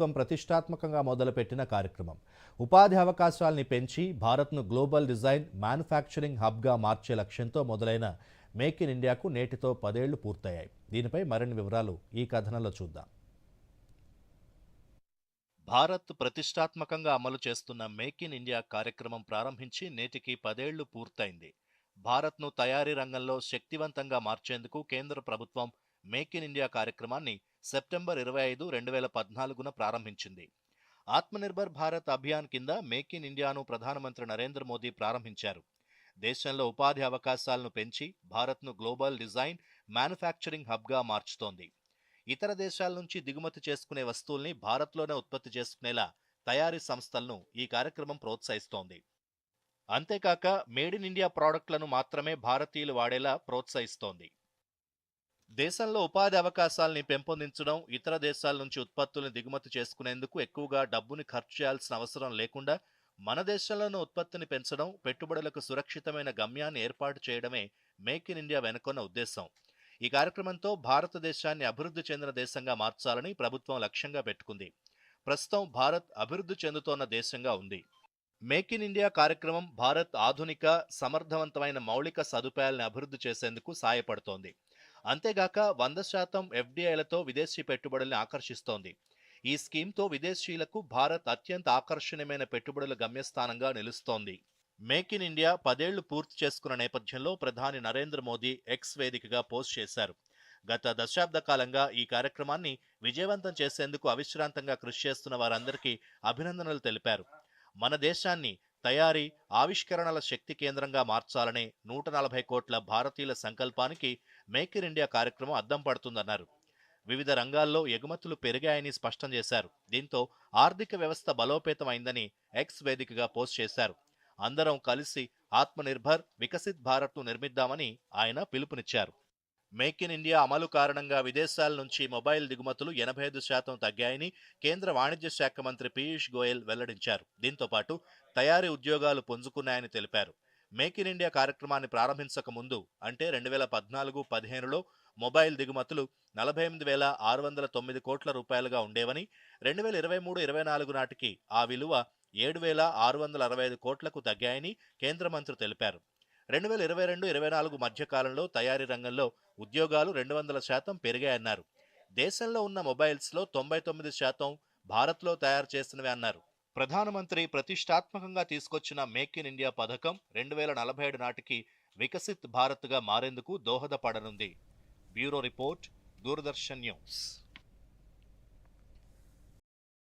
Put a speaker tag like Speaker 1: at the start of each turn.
Speaker 1: ప్రభుత్వం ప్రతిష్టాత్మకంగా మొదలుపెట్టిన కార్యక్రమం. ఉపాధి అవకాశాల్ని పెంచి భారత్ను గ్లోబల్ డిజైన్ మ్యానుఫ్యాక్చరింగ్ హబ్గా మార్చే లక్ష్యంతో మొదలైన మేక్ ఇన్ ఇండియాకు నేటితో పదేళ్ళు పూర్తయ్యాయి. దీనిపై మరిన్ని వివరాలు ఈ కథనంలో చూద్దాం. భారత్ ప్రతిష్టాత్మకంగా అమలు చేస్తున్న మేక్ ఇన్ ఇండియా కార్యక్రమం ప్రారంభించి నేటికి పదేళ్ళు పూర్తయింది. భారత్ను తయారీ రంగంలో శక్తివంతంగా మార్చేందుకు కేంద్ర ప్రభుత్వం మేక్ ఇన్ ఇండియా కార్యక్రమాన్ని సెప్టెంబర్ ఇరవై ఐదు రెండు వేల పద్నాలుగున ప్రారంభించింది. ఆత్మనిర్భర్ భారత్ అభియాన్ కింద మేక్ ఇన్ ఇండియాను ప్రధానమంత్రి నరేంద్ర మోదీ ప్రారంభించారు. దేశంలో ఉపాధి అవకాశాలను పెంచి భారత్ను గ్లోబల్ డిజైన్ మ్యానుఫ్యాక్చరింగ్ హబ్గా మార్చుతోంది. ఇతర దేశాల నుంచి దిగుమతి చేసుకునే వస్తువుల్ని భారత్లోనే ఉత్పత్తి చేసుకునేలా తయారీ సంస్థలను ఈ కార్యక్రమం ప్రోత్సహిస్తోంది. అంతేకాక మేడ్ ఇన్ ఇండియా ప్రోడక్ట్లను మాత్రమే భారతీయులు వాడేలా ప్రోత్సహిస్తోంది. దేశంలో ఉపాధి అవకాశాలని పెంపొందించడం ఇతర దేశాల నుంచి ఉత్పత్తులను దిగుమతి చేసుకునేందుకు ఎక్కువగా డబ్బుని ఖర్చు చేయాల్సిన అవసరం లేకుండా మన దేశంలోనే ఉత్పత్తిని పెంచడం పెట్టుబడులకు సురక్షితమైన గమ్యాన్ని ఏర్పాటు చేయడమే మేక్ ఇన్ ఇండియా వెనుకొన్న ఉద్దేశం. ఈ కార్యక్రమంతో భారతదేశాన్ని అభివృద్ధి చెందిన దేశంగా మార్చాలని ప్రభుత్వం లక్ష్యంగా పెట్టుకుంది. ప్రస్తుతం భారత్ అభివృద్ధి చెందుతోన్న దేశంగా ఉంది. మేక్ ఇన్ ఇండియా కార్యక్రమం భారత్ ఆధునిక సమర్థవంతమైన మౌలిక సదుపాయాలను అభివృద్ధి చేసేందుకు సాయపడుతోంది. అంతేగాక వంద శాతం ఎఫ్డీఐలతో విదేశీ పెట్టుబడుల్ని ఆకర్షిస్తోంది. ఈ స్కీమ్తో విదేశీయులకు భారత్ అత్యంత ఆకర్షణీయమైన పెట్టుబడుల గమ్యస్థానంగా నిలుస్తోంది. మేక్ ఇన్ ఇండియా పదేళ్ళు పూర్తి చేసుకున్న నేపథ్యంలో ప్రధాని నరేంద్ర మోదీ ఎక్స్ వేదికగా పోస్ట్ చేశారు. గత దశాబ్ద కాలంగా ఈ కార్యక్రమాన్ని విజయవంతం చేసేందుకు అవిశ్రాంతంగా కృషి చేస్తున్న వారందరికీ అభినందనలు తెలిపారు. మన దేశాన్ని తయారీ ఆవిష్కరణల శక్తి కేంద్రంగా మార్చాలనే నూట నలభై కోట్ల భారతీయుల సంకల్పానికి మేక్ ఇన్ ఇండియా కార్యక్రమం అద్దం పడుతుందన్నారు. వివిధ రంగాల్లో ఎగుమతులు పెరిగాయని స్పష్టం చేశారు. దీంతో ఆర్థిక వ్యవస్థ బలోపేతమైందని ఎక్స్ వేదికగా పోస్ట్ చేశారు. అందరం కలిసి ఆత్మనిర్భర్ వికసిత్ భారత్ను నిర్మిద్దామని ఆయన పిలుపునిచ్చారు. మేక్ ఇన్ ఇండియా అమలు కారణంగా విదేశాల నుంచి మొబైల్ దిగుమతులు ఎనభై ఐదు శాతం తగ్గాయని కేంద్ర వాణిజ్య శాఖ మంత్రి పీయూష్ గోయల్ వెల్లడించారు. దీంతో పాటు తయారీ ఉద్యోగాలు పుంజుకున్నాయని తెలిపారు. మేక్ ఇన్ ఇండియా కార్యక్రమాన్ని ప్రారంభించక ముందు అంటే రెండు వేల పద్నాలుగు పదిహేనులో మొబైల్ దిగుమతులు నలభై ఎనిమిది వేల ఆరు వందల తొమ్మిది కోట్ల రూపాయలుగా ఉండేవని రెండు వేల ఇరవై మూడు ఇరవై నాలుగు నాటికి ఆ విలువ ఏడు వేల ఆరు వందల అరవై ఐదు కోట్లకు తగ్గాయని కేంద్ర మంత్రి తెలిపారు. రెండు వేల ఇరవై రెండు ఇరవై నాలుగు మధ్య కాలంలో తయారీ రంగంలో ఉద్యోగాలు రెండు వందల శాతం పెరిగాయన్నారు. దేశంలో ఉన్న మొబైల్స్లో తొంభై తొమ్మిది శాతం భారత్లో తయారు చేసినవి అన్నారు. ప్రధానమంత్రి ప్రతిష్టాత్మకంగా తీసుకొచ్చిన మేక్ ఇన్ ఇండియా పథకం రెండు వేల నలభై ఏడు నాటికి వికసిత్ భారత్గా మారేందుకు దోహదపడనుంది. Bureau report Doordarshan news.